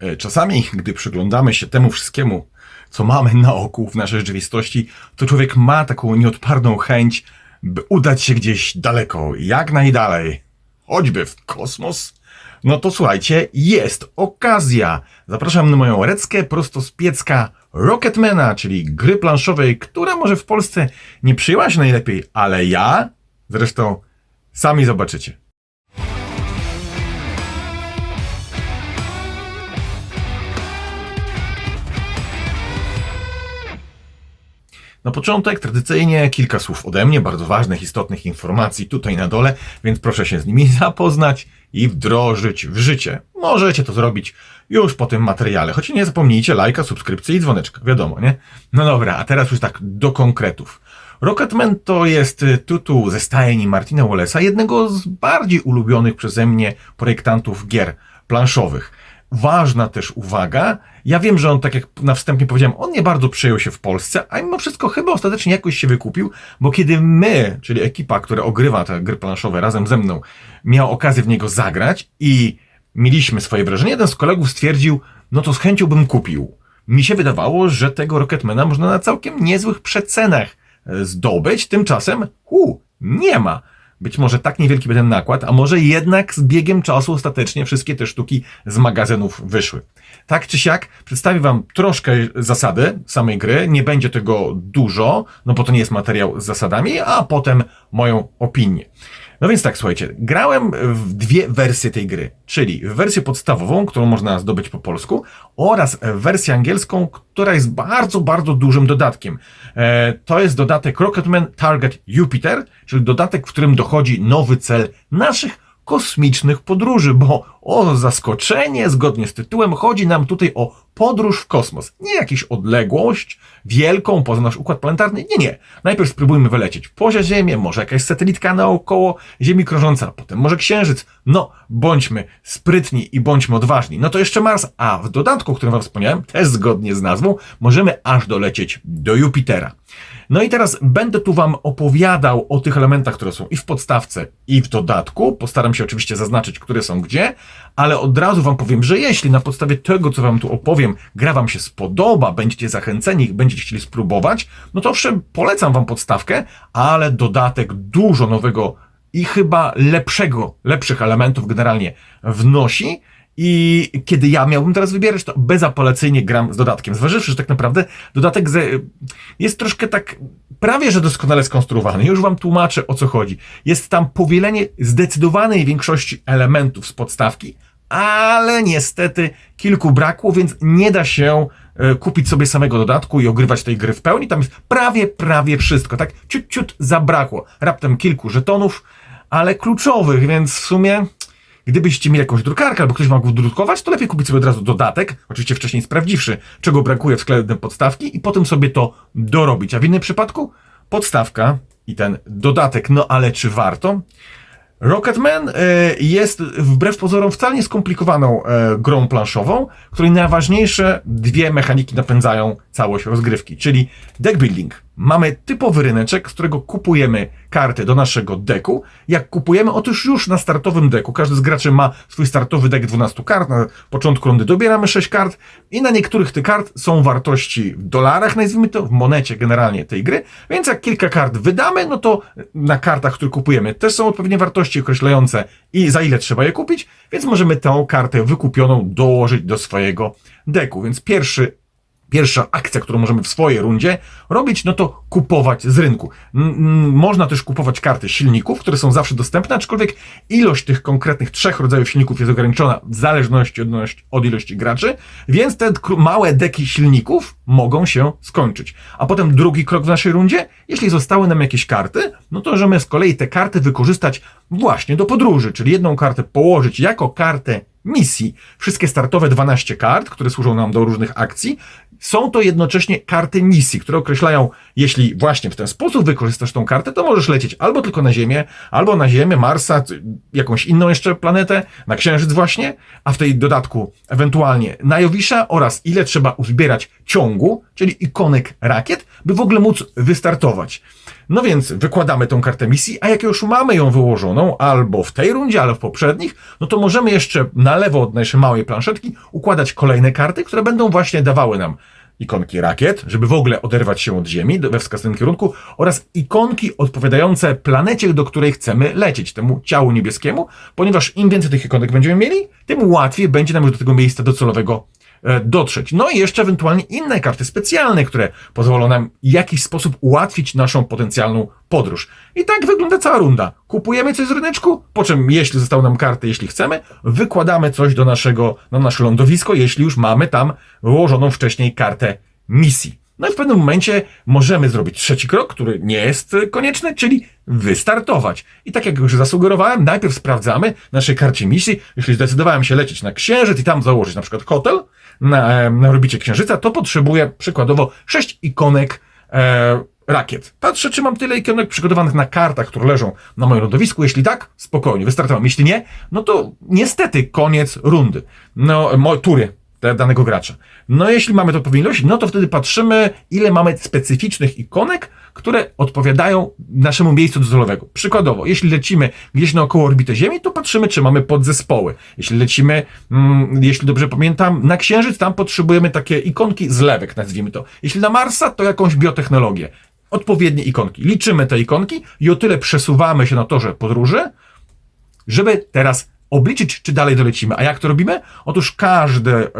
E, Czasami, gdy przyglądamy się temu wszystkiemu, co mamy na oku w naszej rzeczywistości, to człowiek ma taką nieodpartą chęć, by udać się gdzieś daleko, jak najdalej, choćby w kosmos. No to słuchajcie, jest okazja. Zapraszam na moją reckę prosto z piecka Rocketmana, czyli gry planszowej, która może w Polsce nie przyjęła się najlepiej, ale ja, zresztą sami zobaczycie. Na początek tradycyjnie kilka słów ode mnie, bardzo ważnych, istotnych informacji tutaj na dole, więc proszę się z nimi zapoznać i wdrożyć w życie. Możecie to zrobić już po tym materiale, choć nie zapomnijcie lajka, subskrypcji i dzwoneczka, wiadomo, nie? No dobra, a teraz już tak do konkretów. Rocketman to jest y, tytuł ze stajni Martina Wallace'a, jednego z bardziej ulubionych przeze mnie projektantów gier planszowych. Ważna też uwaga, ja wiem, że on, tak jak na wstępie powiedziałem, on nie bardzo przyjął się w Polsce, a mimo wszystko chyba ostatecznie jakoś się wykupił, bo kiedy my, czyli ekipa, która ogrywa te gry planszowe razem ze mną, miała okazję w niego zagrać i mieliśmy swoje wrażenie, jeden z kolegów stwierdził, no to z chęcią bym kupił. Mi się wydawało, że tego Rocketmana można na całkiem niezłych przecenach zdobyć, tymczasem, hu, nie ma. Być może tak niewielki będzie ten nakład, a może jednak z biegiem czasu ostatecznie wszystkie te sztuki z magazynów wyszły. Tak czy siak, przedstawię Wam troszkę zasady samej gry. Nie będzie tego dużo, no bo to nie jest materiał z zasadami, a potem moją opinię. No więc tak, słuchajcie, grałem w dwie wersje tej gry, czyli w wersję podstawową, którą można zdobyć po polsku, oraz wersję angielską, która jest bardzo, bardzo dużym dodatkiem. E, to jest dodatek Rocketman Target Jupiter, czyli dodatek, w którym dochodzi nowy cel naszych kosmicznych podróży, bo o zaskoczenie, zgodnie z tytułem, chodzi nam tutaj o podróż w kosmos. Nie jakąś odległość wielką poza nasz układ planetarny. Nie, nie. Najpierw spróbujmy wylecieć poza Ziemię, może jakaś satelitka naokoło Ziemi krążąca, potem może Księżyc. No, bądźmy sprytni i bądźmy odważni. No to jeszcze Mars, a w dodatku, o którym wam wspomniałem, też zgodnie z nazwą, możemy aż dolecieć do Jupitera. No i teraz będę tu Wam opowiadał o tych elementach, które są i w podstawce, i w dodatku. Postaram się oczywiście zaznaczyć, które są gdzie, ale od razu Wam powiem, że jeśli na podstawie tego, co Wam tu opowiem, gra Wam się spodoba, będziecie zachęceni, będziecie chcieli spróbować, no to owszem, polecam Wam podstawkę, ale dodatek dużo nowego i chyba lepszego, lepszych elementów generalnie wnosi. I kiedy ja miałbym teraz wybierać, to bezapelacyjnie gram z dodatkiem. Zważywszy, że tak naprawdę dodatek jest troszkę tak prawie, że doskonale skonstruowany. Już wam tłumaczę, o co chodzi. Jest tam powielenie zdecydowanej większości elementów z podstawki, ale niestety kilku brakło, więc nie da się e, kupić sobie samego dodatku i ogrywać tej gry w pełni. Tam jest prawie, prawie wszystko, tak? Ciut, ciut zabrakło. Raptem kilku żetonów, ale kluczowych, więc w sumie Gdybyście mieli jakąś drukarkę albo ktoś ma drukować, to lepiej kupić sobie od razu dodatek, oczywiście wcześniej sprawdziwszy, czego brakuje w sklepie podstawki i potem sobie to dorobić. A w innym przypadku podstawka i ten dodatek, no ale czy warto? Rocketman e, jest wbrew pozorom wcale nie skomplikowaną e, grą planszową, której najważniejsze dwie mechaniki napędzają całość rozgrywki, czyli deck building. Mamy typowy ryneczek, z którego kupujemy karty do naszego deku. Jak kupujemy, otóż już na startowym deku, każdy z graczy ma swój startowy dek 12 kart, na początku rundy dobieramy 6 kart i na niektórych tych kart są wartości w dolarach, nazwijmy to, w monecie generalnie tej gry, więc jak kilka kart wydamy, no to na kartach, które kupujemy też są odpowiednie wartości określające i za ile trzeba je kupić, więc możemy tę kartę wykupioną dołożyć do swojego deku. Więc pierwszy Pierwsza akcja, którą możemy w swojej rundzie robić, no to kupować z rynku. Można też kupować karty silników, które są zawsze dostępne, aczkolwiek ilość tych konkretnych trzech rodzajów silników jest ograniczona w zależności od, od ilości graczy, więc te małe deki silników mogą się skończyć. A potem drugi krok w naszej rundzie, jeśli zostały nam jakieś karty, no to możemy z kolei te karty wykorzystać właśnie do podróży, czyli jedną kartę położyć jako kartę misji. Wszystkie startowe 12 kart, które służą nam do różnych akcji, są to jednocześnie karty misji, które określają, jeśli właśnie w ten sposób wykorzystasz tą kartę, to możesz lecieć albo tylko na Ziemię, albo na Ziemię, Marsa, jakąś inną jeszcze planetę, na Księżyc właśnie, a w tej dodatku ewentualnie na Jowisza oraz ile trzeba uzbierać ciągu, czyli ikonek rakiet, by w ogóle móc wystartować. No więc wykładamy tą kartę misji, a jak już mamy ją wyłożoną, albo w tej rundzie, albo w poprzednich, no to możemy jeszcze na lewo od naszej małej planszetki układać kolejne karty, które będą właśnie dawały nam ikonki rakiet, żeby w ogóle oderwać się od Ziemi we wskazanym kierunku oraz ikonki odpowiadające planecie, do której chcemy lecieć, temu ciału niebieskiemu, ponieważ im więcej tych ikonek będziemy mieli, tym łatwiej będzie nam już do tego miejsca docelowego dotrzeć. No i jeszcze ewentualnie inne karty specjalne, które pozwolą nam w jakiś sposób ułatwić naszą potencjalną podróż. I tak wygląda cała runda. Kupujemy coś z ryneczku, po czym jeśli zostały nam karty, jeśli chcemy, wykładamy coś do naszego, na nasze lądowisko, jeśli już mamy tam wyłożoną wcześniej kartę misji. No i w pewnym momencie możemy zrobić trzeci krok, który nie jest konieczny, czyli wystartować. I tak jak już zasugerowałem, najpierw sprawdzamy naszej karcie misji, jeśli zdecydowałem się lecieć na Księżyc i tam założyć na przykład hotel na, na orbicie Księżyca, to potrzebuję przykładowo sześć ikonek e, rakiet. Patrzę, czy mam tyle ikonek przygotowanych na kartach, które leżą na moim lądowisku. Jeśli tak, spokojnie, wystartowałem. Jeśli nie, no to niestety koniec rundy. No, mo- tury danego gracza. No jeśli mamy to powinność, no to wtedy patrzymy, ile mamy specyficznych ikonek, które odpowiadają naszemu miejscu docelowego. Przykładowo, jeśli lecimy gdzieś naokoło orbity Ziemi, to patrzymy, czy mamy podzespoły. Jeśli lecimy, mm, jeśli dobrze pamiętam, na Księżyc, tam potrzebujemy takie ikonki zlewek, nazwijmy to. Jeśli na Marsa, to jakąś biotechnologię. Odpowiednie ikonki. Liczymy te ikonki i o tyle przesuwamy się na torze podróży, żeby teraz obliczyć, czy dalej dolecimy. A jak to robimy? Otóż każde e,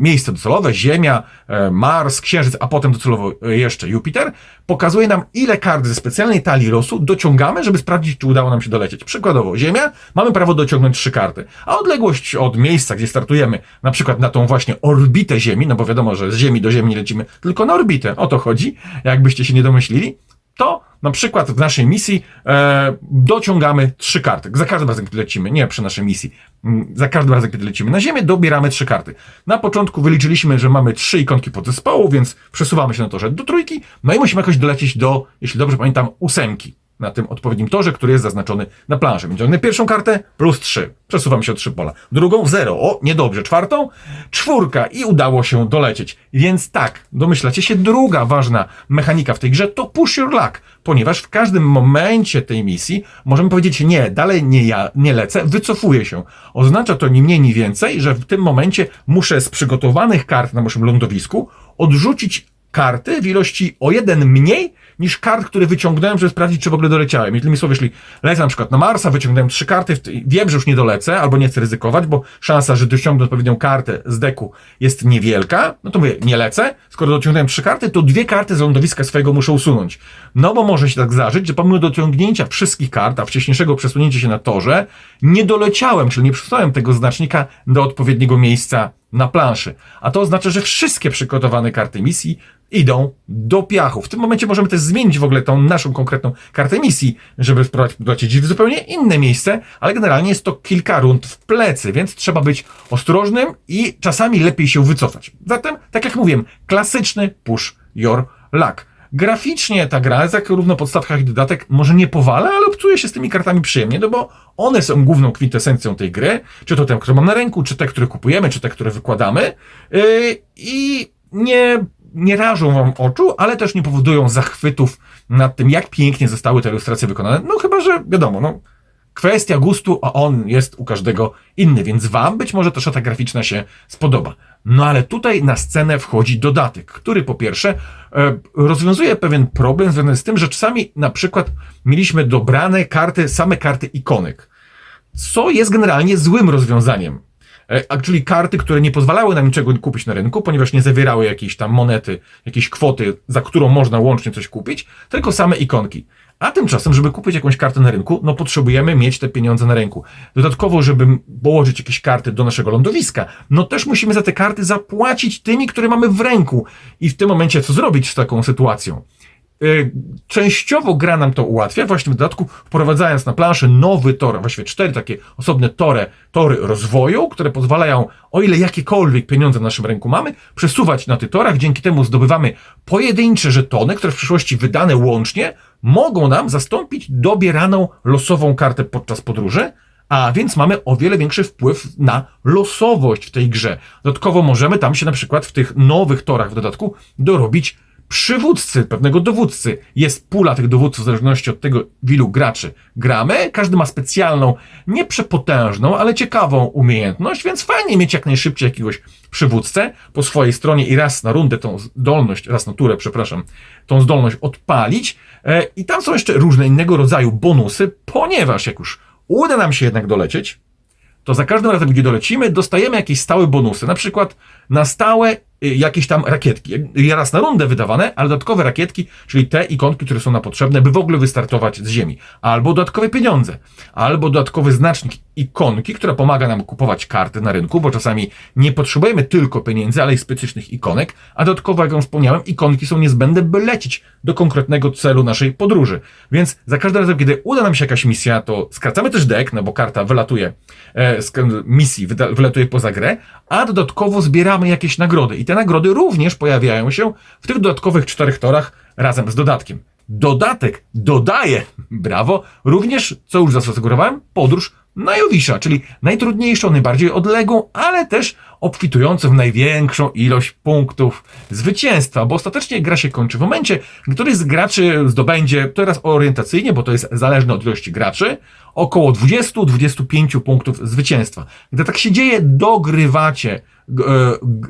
miejsce docelowe, Ziemia, e, Mars, Księżyc, a potem docelowo e, jeszcze Jupiter, pokazuje nam, ile kart ze specjalnej talii losu dociągamy, żeby sprawdzić, czy udało nam się dolecieć. Przykładowo, Ziemia, mamy prawo dociągnąć trzy karty, a odległość od miejsca, gdzie startujemy, na przykład na tą właśnie orbitę Ziemi, no bo wiadomo, że z Ziemi do Ziemi nie lecimy tylko na orbitę, o to chodzi, jakbyście się nie domyślili, to na przykład w naszej misji e, dociągamy trzy karty. Za każdym razem, kiedy lecimy, nie przy naszej misji, mm, za każdym razem, kiedy lecimy na Ziemię, dobieramy trzy karty. Na początku wyliczyliśmy, że mamy trzy ikonki podzespołu, więc przesuwamy się na torze do trójki, no i musimy jakoś dolecieć do, jeśli dobrze pamiętam, ósemki na tym odpowiednim torze, który jest zaznaczony na planszy. Wyciągnę pierwszą kartę, plus 3. Przesuwam się o 3 pola. Drugą, 0. O, niedobrze. Czwartą, czwórka i udało się dolecieć. Więc tak, domyślacie się, druga ważna mechanika w tej grze to push your luck, ponieważ w każdym momencie tej misji możemy powiedzieć nie, dalej nie ja, nie lecę, wycofuję się. Oznacza to ni mniej, ni więcej, że w tym momencie muszę z przygotowanych kart na naszym lądowisku odrzucić karty w ilości o jeden mniej niż kart, które wyciągnąłem, żeby sprawdzić, czy w ogóle doleciałem. Innymi słowy, jeśli lecę na przykład na Marsa, wyciągnąłem trzy karty, wiem, że już nie dolecę, albo nie chcę ryzykować, bo szansa, że dociągnę odpowiednią kartę z deku jest niewielka, no to mówię, nie lecę. Skoro dociągnąłem trzy karty, to dwie karty z lądowiska swojego muszę usunąć. No bo może się tak zdarzyć, że pomimo dociągnięcia wszystkich kart, a wcześniejszego przesunięcia się na torze, nie doleciałem, czyli nie przesunąłem tego znacznika do odpowiedniego miejsca na planszy. A to oznacza, że wszystkie przygotowane karty misji idą do piachu. W tym momencie możemy też zmienić w ogóle tą naszą konkretną kartę misji, żeby wprowadzić w zupełnie inne miejsce, ale generalnie jest to kilka rund w plecy, więc trzeba być ostrożnym i czasami lepiej się wycofać. Zatem, tak jak mówiłem, klasyczny push your luck. Graficznie ta gra, jak równo podstawkach i dodatek, może nie powala, ale obcuje się z tymi kartami przyjemnie, no bo one są główną kwintesencją tej gry, czy to te, które mam na ręku, czy te, które kupujemy, czy te, które wykładamy yy, i nie nie rażą wam oczu, ale też nie powodują zachwytów nad tym, jak pięknie zostały te ilustracje wykonane. No chyba, że wiadomo, no kwestia gustu, a on jest u każdego inny, więc wam być może ta graficzna się spodoba. No ale tutaj na scenę wchodzi dodatek, który po pierwsze e, rozwiązuje pewien problem związany z tym, że czasami na przykład mieliśmy dobrane karty, same karty ikonek, co jest generalnie złym rozwiązaniem. E, czyli karty, które nie pozwalały nam niczego kupić na rynku, ponieważ nie zawierały jakiejś tam monety, jakiejś kwoty, za którą można łącznie coś kupić, tylko same ikonki. A tymczasem, żeby kupić jakąś kartę na rynku, no potrzebujemy mieć te pieniądze na ręku. Dodatkowo, żeby położyć jakieś karty do naszego lądowiska, no też musimy za te karty zapłacić tymi, które mamy w ręku. I w tym momencie co zrobić z taką sytuacją? Y, częściowo gra nam to ułatwia, właśnie w dodatku wprowadzając na planszę nowy tor, właściwie cztery takie osobne tory, tory rozwoju, które pozwalają, o ile jakiekolwiek pieniądze w naszym ręku mamy, przesuwać na tych torach, dzięki temu zdobywamy pojedyncze żetony, które w przyszłości wydane łącznie mogą nam zastąpić dobieraną losową kartę podczas podróży, a więc mamy o wiele większy wpływ na losowość w tej grze. Dodatkowo możemy tam się na przykład w tych nowych torach w dodatku dorobić przywódcy, pewnego dowódcy. Jest pula tych dowódców w zależności od tego, w ilu graczy gramy. Każdy ma specjalną, nie przepotężną, ale ciekawą umiejętność, więc fajnie mieć jak najszybciej jakiegoś przywódcę po swojej stronie i raz na rundę tą zdolność, raz na turę, przepraszam, tą zdolność odpalić. E, I tam są jeszcze różne innego rodzaju bonusy, ponieważ jak już uda nam się jednak dolecieć, to za każdym razem, gdzie dolecimy, dostajemy jakieś stałe bonusy. Na przykład na stałe jakieś tam rakietki. Raz na rundę wydawane, ale dodatkowe rakietki, czyli te ikonki, które są nam potrzebne, by w ogóle wystartować z Ziemi. Albo dodatkowe pieniądze, albo dodatkowy znacznik ikonki, która pomaga nam kupować karty na rynku, bo czasami nie potrzebujemy tylko pieniędzy, ale i specjalnych ikonek, a dodatkowo, jak już wspomniałem, ikonki są niezbędne, by lecieć do konkretnego celu naszej podróży. Więc za każdym razem, kiedy uda nam się jakaś misja, to skracamy też deck, no bo karta wylatuje e, z misji, wylatuje poza grę, a dodatkowo zbieramy jakieś nagrody. I te nagrody również pojawiają się w tych dodatkowych czterech torach razem z dodatkiem. Dodatek dodaje, brawo, również, co już zasugerowałem, podróż na Jowisza, czyli najtrudniejszą, najbardziej odległą, ale też obfitującą w największą ilość punktów zwycięstwa, bo ostatecznie gra się kończy w momencie, któryś z graczy zdobędzie, teraz orientacyjnie, bo to jest zależne od ilości graczy, około 20-25 punktów zwycięstwa. Gdy tak się dzieje, dogrywacie e,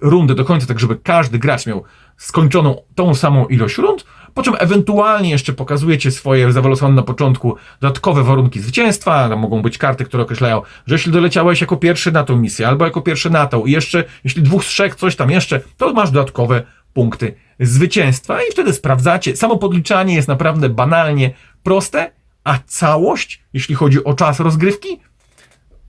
rundę do końca, tak żeby każdy gracz miał skończoną tą samą ilość rund, po czym ewentualnie jeszcze pokazujecie swoje zawylosowane na początku dodatkowe warunki zwycięstwa. Tam mogą być karty, które określają, że jeśli doleciałeś jako pierwszy na tą misję, albo jako pierwszy na tą i jeszcze, jeśli dwóch z trzech coś tam jeszcze, to masz dodatkowe punkty zwycięstwa i wtedy sprawdzacie. Samo podliczanie jest naprawdę banalnie proste, a całość, jeśli chodzi o czas rozgrywki,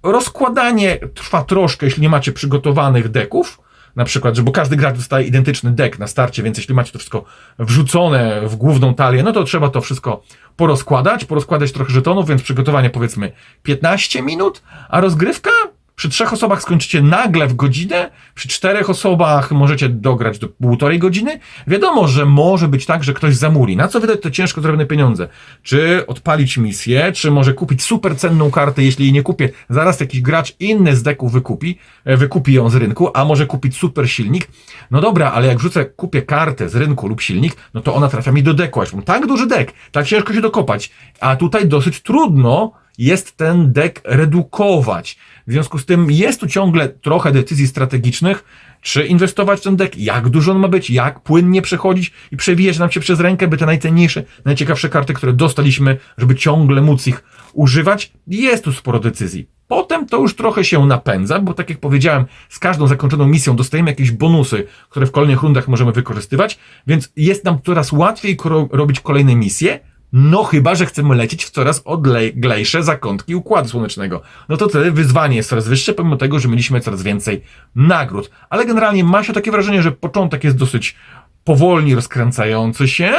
rozkładanie trwa troszkę, jeśli nie macie przygotowanych deków, na przykład, że bo każdy gracz dostaje identyczny deck na starcie, więc jeśli macie to wszystko wrzucone w główną talię, no to trzeba to wszystko porozkładać, porozkładać trochę żetonów, więc przygotowanie powiedzmy 15 minut, a rozgrywka przy trzech osobach skończycie nagle w godzinę, przy czterech osobach możecie dograć do półtorej godziny. Wiadomo, że może być tak, że ktoś zamuli. Na co wydać te ciężko zrobione pieniądze? Czy odpalić misję, czy może kupić super cenną kartę, jeśli jej nie kupię, zaraz jakiś gracz inny z deku wykupi, e, wykupi ją z rynku, a może kupić super silnik. No dobra, ale jak wrzucę, kupię kartę z rynku lub silnik, no to ona trafia mi do deku. Mam tak duży dek, tak ciężko się dokopać, a tutaj dosyć trudno jest ten dek redukować. W związku z tym jest tu ciągle trochę decyzji strategicznych, czy inwestować w ten dek, jak dużo on ma być, jak płynnie przechodzić i przewijać nam się przez rękę, by te najcenniejsze, najciekawsze karty, które dostaliśmy, żeby ciągle móc ich używać. Jest tu sporo decyzji. Potem to już trochę się napędza, bo tak jak powiedziałem, z każdą zakończoną misją dostajemy jakieś bonusy, które w kolejnych rundach możemy wykorzystywać, więc jest nam coraz łatwiej robić kolejne misje, no chyba, że chcemy lecieć w coraz odleglejsze zakątki Układu Słonecznego. No to wtedy wyzwanie jest coraz wyższe, pomimo tego, że mieliśmy coraz więcej nagród. Ale generalnie ma się takie wrażenie, że początek jest dosyć powolnie rozkręcający się,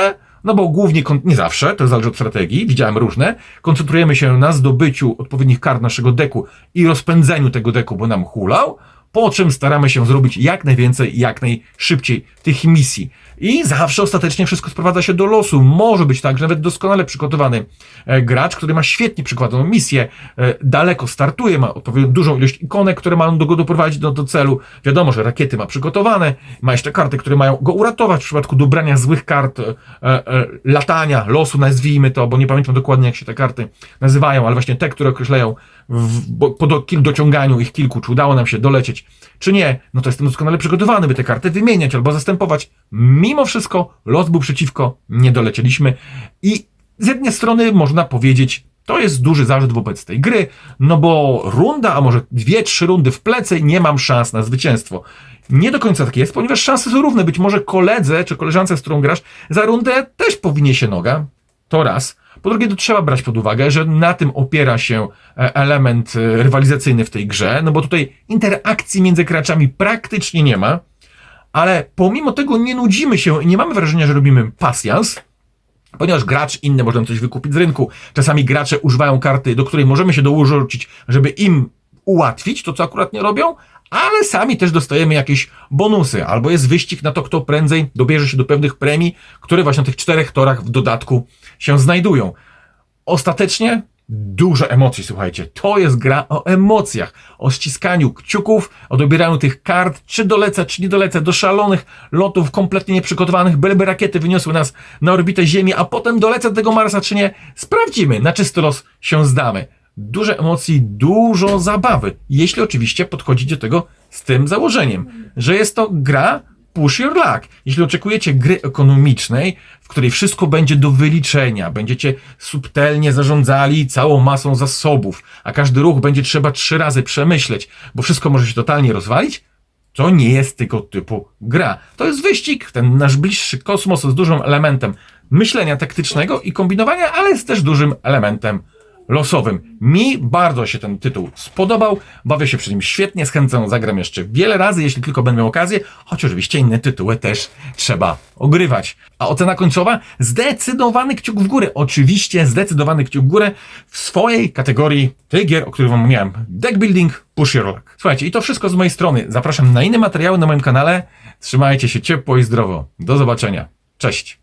no bo głównie, nie zawsze, to zależy od strategii, widziałem różne, koncentrujemy się na zdobyciu odpowiednich kart naszego deku i rozpędzeniu tego deku, bo nam hulał, po czym staramy się zrobić jak najwięcej, jak najszybciej tych misji. I zawsze ostatecznie wszystko sprowadza się do losu. Może być tak, że nawet doskonale przygotowany e, gracz, który ma świetnie przykładowaną misję, e, daleko startuje, ma odpowiednio dużą ilość ikonek, które mają go doprowadzić do, do celu. Wiadomo, że rakiety ma przygotowane, ma jeszcze karty, które mają go uratować w przypadku dobrania złych kart, e, latania, losu nazwijmy to, bo nie pamiętam dokładnie jak się te karty nazywają, ale właśnie te, które określają w, po do, dociąganiu ich kilku, czy udało nam się dolecieć, czy nie, no to jestem doskonale przygotowany, by te karty wymieniać albo zastępować. Mimo wszystko los był przeciwko, nie dolecieliśmy i z jednej strony można powiedzieć, to jest duży zarzut wobec tej gry, no bo runda, a może dwie, trzy rundy w plecy, nie mam szans na zwycięstwo. Nie do końca tak jest, ponieważ szanse są równe. Być może koledze czy koleżance, z którą grasz, za rundę też powinie się noga. To raz. Po drugie, to trzeba brać pod uwagę, że na tym opiera się e, element e, rywalizacyjny w tej grze, no bo tutaj interakcji między graczami praktycznie nie ma, ale pomimo tego nie nudzimy się i nie mamy wrażenia, że robimy pasjans, ponieważ gracz inny może coś wykupić z rynku. Czasami gracze używają karty, do której możemy się dołożyć, żeby im ułatwić to, co akurat nie robią, ale sami też dostajemy jakieś bonusy, albo jest wyścig na to, kto prędzej dobierze się do pewnych premii, które właśnie na tych czterech torach w dodatku się znajdują. Ostatecznie Dużo emocji, słuchajcie. To jest gra o emocjach, o ściskaniu kciuków, o dobieraniu tych kart, czy dolecę, czy nie dolecę, do szalonych lotów kompletnie nieprzygotowanych, byleby rakiety wyniosły nas na orbitę Ziemi, a potem dolecę do tego Marsa, czy nie. Sprawdzimy, na czysty los się zdamy. Dużo emocji, dużo zabawy, jeśli oczywiście podchodzić do tego z tym założeniem, że jest to gra push your luck. Jeśli oczekujecie gry ekonomicznej, w której wszystko będzie do wyliczenia, będziecie subtelnie zarządzali całą masą zasobów, a każdy ruch będzie trzeba trzy razy przemyśleć, bo wszystko może się totalnie rozwalić, to nie jest tego typu gra. To jest wyścig, ten nasz bliższy kosmos z dużym elementem myślenia taktycznego i kombinowania, ale jest też dużym elementem losowym. Mi bardzo się ten tytuł spodobał, bawię się przy nim świetnie, z chęcią zagram jeszcze wiele razy, jeśli tylko będę miał okazję, choć oczywiście inne tytuły też trzeba ogrywać. A ocena końcowa? Zdecydowany kciuk w górę. Oczywiście zdecydowany kciuk w górę w swojej kategorii tych gier, o których wam mówiłem. Deck building, push your luck. Słuchajcie, i to wszystko z mojej strony. Zapraszam na inne materiały na moim kanale. Trzymajcie się ciepło i zdrowo. Do zobaczenia. Cześć.